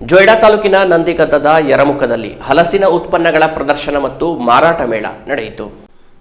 ಜೊಯ್ಡಾ ತಾಲೂಕಿನ ನಂದಿಗದ್ದದ ಯರಮುಖದಲ್ಲಿ ಹಲಸಿನ ಉತ್ಪನ್ನಗಳ ಪ್ರದರ್ಶನ ಮತ್ತು ಮಾರಾಟ ಮೇಳ ನಡೆಯಿತು.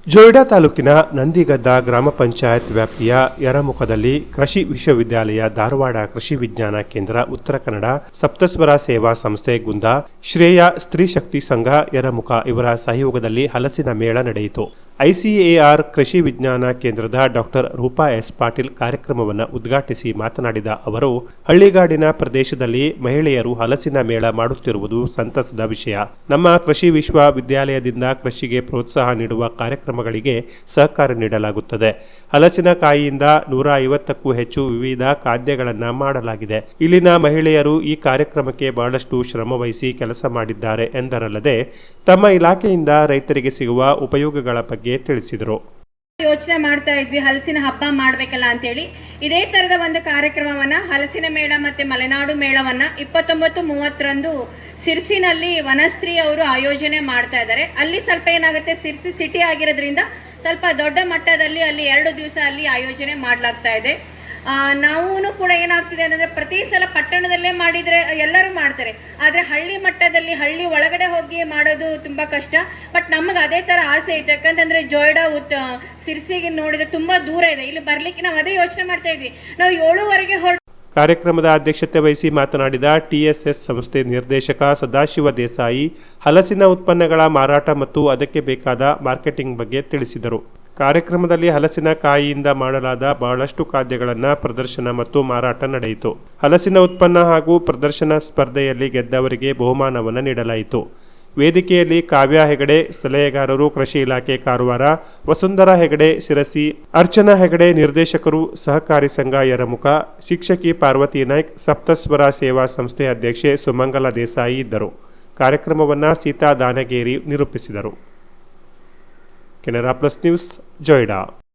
ಜೊಯ್ಡಾ ತಾಲೂಕಿನ ನಂದಿಗದ್ದ ಗ್ರಾಮ ಪಂಚಾಯತ್ ವ್ಯಾಪ್ತಿಯ ಯರಮುಖದಲ್ಲಿ ಕೃಷಿ ವಿಶ್ವವಿದ್ಯಾಲಯ ಧಾರವಾಡ ಕೃಷಿ ವಿಜ್ಞಾನ ಕೇಂದ್ರ ಉತ್ತರ ಕನ್ನಡ ಸಪ್ತಸ್ವರ ಸೇವಾ ಸಂಸ್ಥೆ ಗುಂದ ಶ್ರೇಯ ಸ್ತ್ರೀ ಶಕ್ತಿ ಸಂಘ ಯರಮುಖ ಇವರ ಸಹಯೋಗದಲ್ಲಿ ಹಲಸಿನ ಮೇಳ ನಡೆಯಿತು. ಐಸಿಎಆರ್ ಕೃಷಿ ವಿಜ್ಞಾನ ಕೇಂದ್ರದ ಡಾಕ್ಟರ್ ರೂಪಾ ಎಸ್ ಪಾಟೀಲ್ ಕಾರ್ಯಕ್ರಮವನ್ನು ಉದ್ಘಾಟಿಸಿ ಮಾತನಾಡಿದ ಅವರು, ಹಳ್ಳಿಗಾಡಿನ ಪ್ರದೇಶದಲ್ಲಿ ಮಹಿಳೆಯರು ಹಲಸಿನ ಮೇಳ ಮಾಡುತ್ತಿರುವುದು ಸಂತಸದ ವಿಷಯ. ನಮ್ಮ ಕೃಷಿ ವಿಶ್ವವಿದ್ಯಾಲಯದಿಂದ ಕೃಷಿಗೆ ಪ್ರೋತ್ಸಾಹ ನೀಡುವ ಕಾರ್ಯಕ್ರಮಗಳಿಗೆ ಸಹಕಾರ ನೀಡಲಾಗುತ್ತದೆ. ಹಲಸಿನಕಾಯಿಯಿಂದ ನೂರ ಐವತ್ತಕ್ಕೂ ಹೆಚ್ಚು ವಿವಿಧ ಖಾದ್ಯಗಳನ್ನು ಮಾಡಲಾಗಿದೆ. ಇಲ್ಲಿನ ಮಹಿಳೆಯರು ಈ ಕಾರ್ಯಕ್ರಮಕ್ಕೆ ಬಹಳಷ್ಟು ಶ್ರಮವಹಿಸಿ ಕೆಲಸ ಮಾಡಿದ್ದಾರೆ ಎಂದರಲ್ಲದೆ, ತಮ್ಮ ಇಲಾಖೆಯಿಂದ ರೈತರಿಗೆ ಸಿಗುವ ಉಪಯೋಗಗಳ ಬಗ್ಗೆ ತಿಳಿಸಿದರು. ಯೋಚನೆ ಮಾಡ್ತಾ ಇದ್ವಿ, ಹಲಸಿನ ಹಬ್ಬ ಮಾಡ್ಬೇಕಲ್ಲ ಅಂತೇಳಿ. ಇದೇ ತರದ ಒಂದು ಕಾರ್ಯಕ್ರಮವನ್ನ ಹಲಸಿನ ಮೇಳ ಮತ್ತೆ ಮಲೆನಾಡು ಮೇಳವನ್ನ ಇಪ್ಪತ್ತೊಂಬತ್ತು ಮೂವತ್ತರಂದು ಸಿರ್ಸಿನಲ್ಲಿ ವನಸ್ತ್ರೀ ಅವರು ಆಯೋಜನೆ ಮಾಡ್ತಾ ಇದ್ದಾರೆ. ಅಲ್ಲಿ ಸ್ವಲ್ಪ ಏನಾಗುತ್ತೆ, ಸಿರ್ಸಿ ಸಿಟಿ ಆಗಿರೋದ್ರಿಂದ ಸ್ವಲ್ಪ ದೊಡ್ಡ ಮಟ್ಟದಲ್ಲಿ ಅಲ್ಲಿ ಎರಡು ದಿವಸ ಅಲ್ಲಿ ಆಯೋಜನೆ ಮಾಡಲಾಗ್ತಾ ಇದೆ. ನಾವು ಕೂಡ ಏನಾಗ್ತಿದೆ ಅಂದರೆ ಪ್ರತಿ ಸಲ ಪಟ್ಟಣದಲ್ಲೇ ಮಾಡಿದ್ರೆ ಎಲ್ಲರೂ ಮಾಡ್ತಾರೆ. ಆದ್ರೆ ಹಳ್ಳಿ ಮಟ್ಟದಲ್ಲಿ ಮಾಡೋದು ತುಂಬ ಕಷ್ಟ. ಬಟ್ ನಮಗೆ ಅದೇ ಥರ ಆಸೆ ಇತ್ತು. ಯಾಕಂತಂದರೆ ಜೋಯ್ಡಾ ಉತ್ ಸಿರ್ಸಿಗೆ ನೋಡಿದ್ರೆ ತುಂಬ ದೂರ ಇದೆ. ಇಲ್ಲಿ ಬರಲಿಕ್ಕೆ ನಾವು ಅದೇ ಯೋಚನೆ ಮಾಡ್ತಾ ಇದ್ವಿ. ನಾವು ಏಳುವರೆಗೆ ಹೊರ ಕಾರ್ಯಕ್ರಮದ ಅಧ್ಯಕ್ಷತೆ ವಹಿಸಿ ಮಾತನಾಡಿದ ಟಿಎಸ್ಎಸ್ ಸಂಸ್ಥೆ ನಿರ್ದೇಶಕ ಸದಾಶಿವ ದೇಸಾಯಿ, ಹಲಸಿನ ಉತ್ಪನ್ನಗಳ ಮಾರಾಟ ಮತ್ತು ಅದಕ್ಕೆ ಬೇಕಾದ ಮಾರ್ಕೆಟಿಂಗ್ ಬಗ್ಗೆ ತಿಳಿಸಿದರು. ಕಾರ್ಯಕ್ರಮದಲ್ಲಿ ಹಲಸಿನ ಕಾಯಿಯಿಂದ ಮಾಡಲಾದ ಬಹಳಷ್ಟು ಖಾದ್ಯಗಳನ್ನು ಪ್ರದರ್ಶನ ಮತ್ತು ಮಾರಾಟ ನಡೆಯಿತು. ಹಲಸಿನ ಉತ್ಪನ್ನ ಹಾಗೂ ಪ್ರದರ್ಶನ ಸ್ಪರ್ಧೆಯಲ್ಲಿ ಗೆದ್ದವರಿಗೆ ಬಹುಮಾನವನ್ನು ನೀಡಲಾಯಿತು. ವೇದಿಕೆಯಲ್ಲಿ ಕಾವ್ಯ ಹೆಗಡೆ, ಸಲಹೆಗಾರರು, ಕೃಷಿ ಇಲಾಖೆ ಕಾರವಾರ, ವಸುಂಧರಾ ಹೆಗಡೆ, ಶಿರಸಿ, ಅರ್ಚನಾ ಹೆಗಡೆ ನಿರ್ದೇಶಕರು, ಸಹಕಾರಿ ಸಂಘ ಯರಮುಖ ಶಿಕ್ಷಕಿ ಪಾರ್ವತಿ ನಾಯ್ಕ್, ಸಪ್ತಸ್ವರ ಸೇವಾ ಸಂಸ್ಥೆ ಅಧ್ಯಕ್ಷೆ ಸುಮಂಗಲ ದೇಸಾಯಿ ಇದ್ದರು. ಕಾರ್ಯಕ್ರಮವನ್ನು ಸೀತಾ ದಾನಗೇರಿ ನಿರೂಪಿಸಿದರು. Canara plus news, Joida.